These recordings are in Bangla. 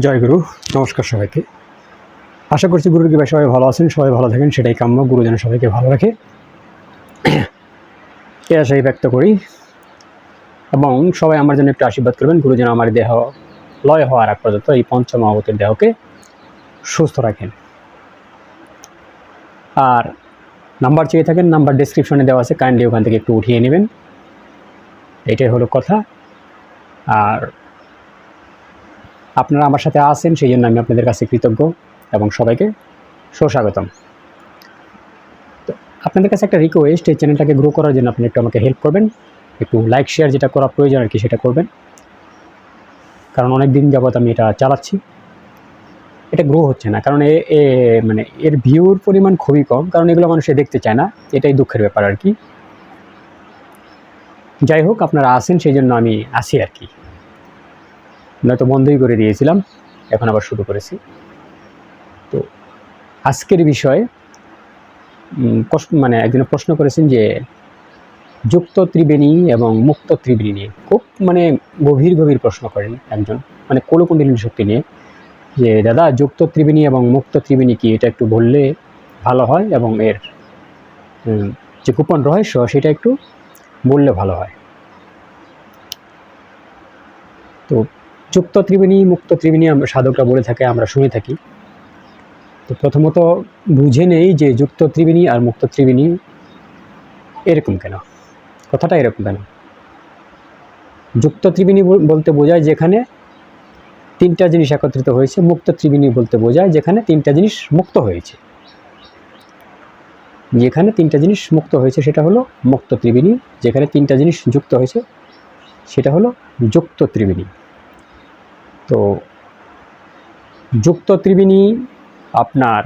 জয় গুরু, নমস্কার সবাইকে। আশা করছি গুরুর কৃপায় সবাই ভালো আছেন, সবাই ভালো থাকেন, সেটাই কাম্য। গুরু যেন সবাইকে ভালো রাখে। এ আশাই ব্যক্ত করি। এবং সবাই আমার জন্য একটু আশীর্বাদ করবেন, গুরু যেন আমার দেহ লয় হওয়ার আগ পর্যন্ত এই পঞ্চম অবতের দেহকে সুস্থ রাখেন। আর নাম্বার চেয়ে থাকেন, নাম্বার ডিসক্রিপশনে দেওয়া আছে কাইন্ডলি ওখান থেকে একটু উঠিয়ে নেবেন। এটাই হলো কথা। আর আপনারা আমার সাথে আছেন, সেই জন্য আমি আপনাদের কাছে কৃতজ্ঞ এবং সবাইকে সুস্বাগতম। তো আপনাদের কাছে একটা রিকোয়েস্ট এই চ্যানেলটাকে গ্রো করার জন্য আপনি একটু আমাকে হেল্প করবেন। একটু লাইক শেয়ার যেটা করা প্রয়োজন আর কি সেটা করবেন। কারণ অনেক দিন যাবৎ আমি এটা চালাচ্ছি। এটা গ্রো হচ্ছে না, কারণ এ মানে এর ভিউর পরিমাণ খুবই কম, কারণ এগুলো মানুষে দেখতে চায় না। এটাই দুঃখের ব্যাপার আর কি। যাই হোক, আপনারা আসেন সেই জন্য আমি আসি আর কি। নয়তো বন্ধই করে দিয়েছিলাম, এখন আবার শুরু করেছি। তো আজকের বিষয়ে মানে একজন প্রশ্ন করেছেন যে, যুক্ত ত্রিবেণী এবং মুক্ত ত্রিবেণী নিয়ে। খুব মানে গভীর গভীর প্রশ্ন করেন একজন মানে কোলকুণ্ডলিনী শক্তি নিয়ে যে, দাদা, যুক্ত ত্রিবেণী এবং মুক্ত ত্রিবেণী কি এটা একটু বললে ভালো হয় এবং এর যে গোপন রহস্য সেটা একটু বললে ভালো হয়? তো যুক্ত ত্রিবেণী, মুক্ত ত্রিবেণী আমরা সাধকরা বলে থাকে, আমরা শুনে থাকি। তো প্রথমত বুঝে নেই যে যুক্ত ত্রিবেণী আর মুক্ত ত্রিবেণী এরকম কেন? কথাটা এরকম কেন? যুক্ত ত্রিবেণী বলতে বোঝায় যেখানে তিনটা জিনিস একত্রিত হয়েছে, মুক্ত ত্রিবেণী বলতে বোঝায় যেখানে তিনটা জিনিস মুক্ত হয়েছে। যেখানে তিনটা জিনিস মুক্ত হয়েছে সেটা হলো মুক্ত ত্রিবেণী, যেখানে তিনটা জিনিস যুক্ত হয়েছে সেটা হলো যুক্ত ত্রিবেণী। তো যুক্ত ত্রিবেণী আপনার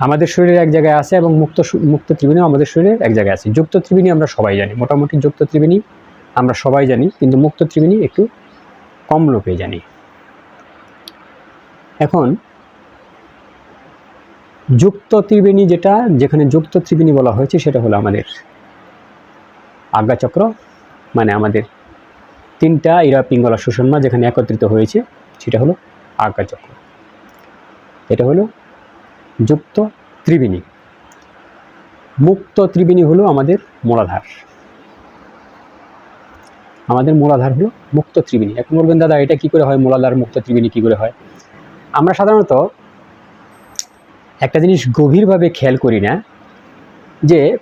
আমাদের শরীরে এক জায়গায় আছে এবং মুক্ত মুক্ত ত্রিবেণীও আমাদের শরীরে এক জায়গায় আছে। যুক্ত ত্রিবেণী আমরা সবাই জানি, মোটামুটি যুক্ত ত্রিবেণী আমরা সবাই জানি, কিন্তু মুক্ত ত্রিবেণী একটু কম লোকে জানি। এখন, যুক্ত ত্রিবেণী যেটা, যেখানে যুক্ত ত্রিবেণী বলা হয়েছে, সেটা হলো আমাদের আজ্ঞাচক্র মানে আমাদের তিনটা ইরা পিঙ্গলা সুষমা যেখানে একত্রিত হয়েছে, সেটা হলো আজ্ঞাচক্র এটা হলো যুক্ত ত্রিবেণী। মুক্ত ত্রিবেণী হলো আমাদের মূলাধার। আমাদের মূলাধার হলো মুক্ত ত্রিবেণী। এখন বলবেন, দাদা, এটা কি করে হয়? মূলাধার, মুক্ত ত্রিবেণী কি করে হয়? আমরা সাধারণত একটা জিনিস গভীরভাবে খেয়াল করি না যে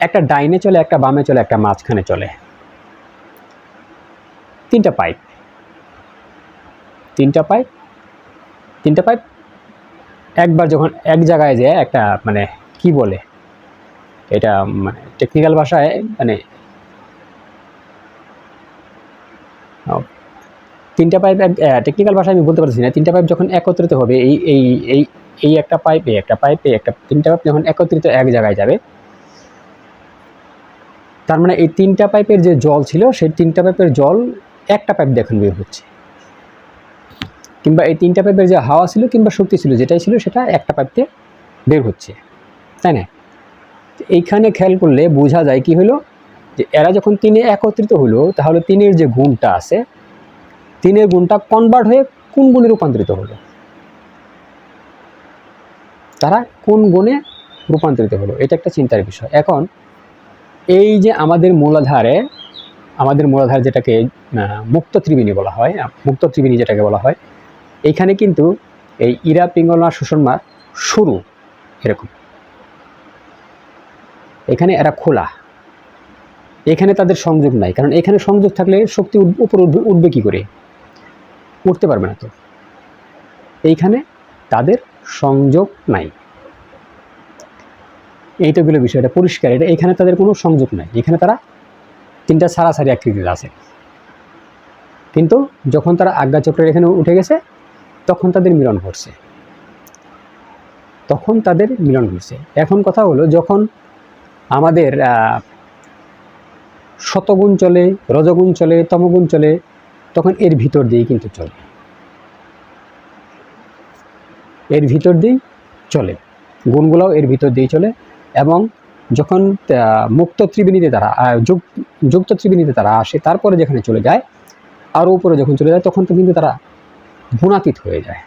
একটা ডাইনে চলে, একটা বামে চলে, একটা মাঝখানে চলে। তিনটা পাইপ। তিনটা পাইপ? তিনটা পাইপ? একবার যখন এক জায়গায় যায় একটা মানে কি বলে? এটা মানে টেকনিক্যাল ভাষায় মানে তিনটা পাইপ টেকনিক্যাল ভাষায় আমি বলতে পারছি না। তিনটা পাইপ যখন একত্রিত হবে, এই এই এই এই একটা পাইপ এই একটা পাইপ এই একটা তিনটা পাইপ যখন একত্রিত এক জায়গায় যাবে, তার মানে এই তিনটা পাইপের যে জল ছিল, সেই তিনটা পাইপের জল একটা পাইপ দেখুন বের হচ্ছে। কিংবা এই তিনটা পাইপের যে হাওয়া ছিল কিংবা শক্তি ছিল, যেটাই ছিল, সেটা একটা পাইপতে বের হচ্ছে। তাই না? এইখানে খেয়াল করলে বোঝা যায় কি হলো? যে এরা যখন তিনে একত্রিত হলো, তাহলে তিনের যে গুণটা আছে, তিনের গুণটা কনভার্ট হয়ে কোন গুণে রূপান্তরিত হলো? তারা কোন গুণে রূপান্তরিত হলো? এটা একটা চিন্তার বিষয়। এখন, এই যে আমাদের মূলাধারে আমাদের মূলাধার যেটাকে মুক্ত ত্রিবেণী বলা হয় মুক্ত ত্রিবেণী যেটাকে বলা হয়, এইখানে কিন্তু এই ইরা, পিঙ্গলা শোষণমার শুরু এরকম। এখানে এরা খোলা। এখানে তাদের সংযোগ নাই, কারণ এখানে সংযোগ থাকলে শক্তি উপর উঠবে উঠবে কী করে? উঠতে পারবে না তো। এইখানে তাদের সংযোগ নাই। এইটা হলো বিষয়টা পরিষ্কার, এটা এখানে তাদের কোনো সংযোগ নাই, এখানে তারা তিনটা সারাসারি আকৃতিতে আছে। কিন্তু যখন তারা আজ্ঞাচক্রের এখানে উঠে গেছে, তখন তাদের মিলন ঘটছে। তখন তাদের মিলন ঘটছে। এখন কথা হলো, যখন আমাদের শতগুণ চলে, রজগুণ চলে, তমগুণ চলে, তখন এর ভিতর দিয়েই কিন্তু চলে। এর ভিতর দিয়েই চলে। গুণগুলোও এর ভিতর দিয়েই চলে এবং যখন মুক্ত ত্রিবেণীতে তারা যুক- যুক্ত ত্রিবেণীতে তারা আসে, তারপরে যেখানে চলে যায় আরও উপরে যখন চলে যায়, তখন তো কিন্তু তারা গুণাতীত হয়ে যায়।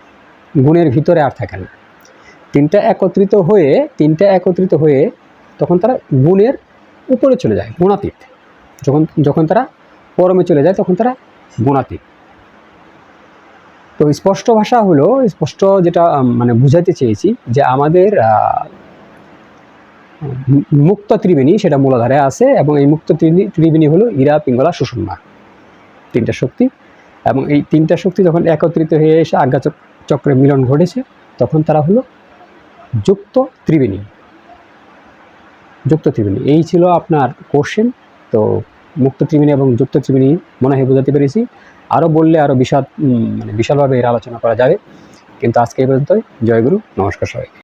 গুণের ভিতরে আর থাকে না। তিনটা একত্রিত হয়ে, তিনটা একত্রিত হয়ে তখন তারা গুণের উপরে চলে যায়, গুণাতীত। যখন যখন তারা পরমে চলে যায়, তখন তারা গুণাতীত। তো স্পষ্ট ভাষা হলো, স্পষ্ট যেটা মানে বুঝাতে চেয়েছি যে আমাদের মুক্ত ত্রিবেণী সেটা মূলাধারে আছে এবং এই মুক্ত ত্রিবেণী- হলো ইরা পিঙ্গলা, সুষুম্না তিনটা শক্তি। এবং এই তিনটা শক্তি যখন একত্রিত হয়ে এসে আজ্ঞা চক- চক্রে মিলন ঘটেছে, তখন তারা হলো যুক্ত ত্রিবেণী যুক্ত ত্রিবেণী এই ছিল আপনার কোশ্চেন তো মুক্ত ত্রিবেণী এবং যুক্ত ত্রিবেণী মনে হয় বোঝাতে পেরেছি। আরও বললে আরও বিশাল মানে বিশালভাবে এর আলোচনা করা যাবে। কিন্তু আজকে এই পর্যন্তই। জয়গুরু নমস্কার সবাই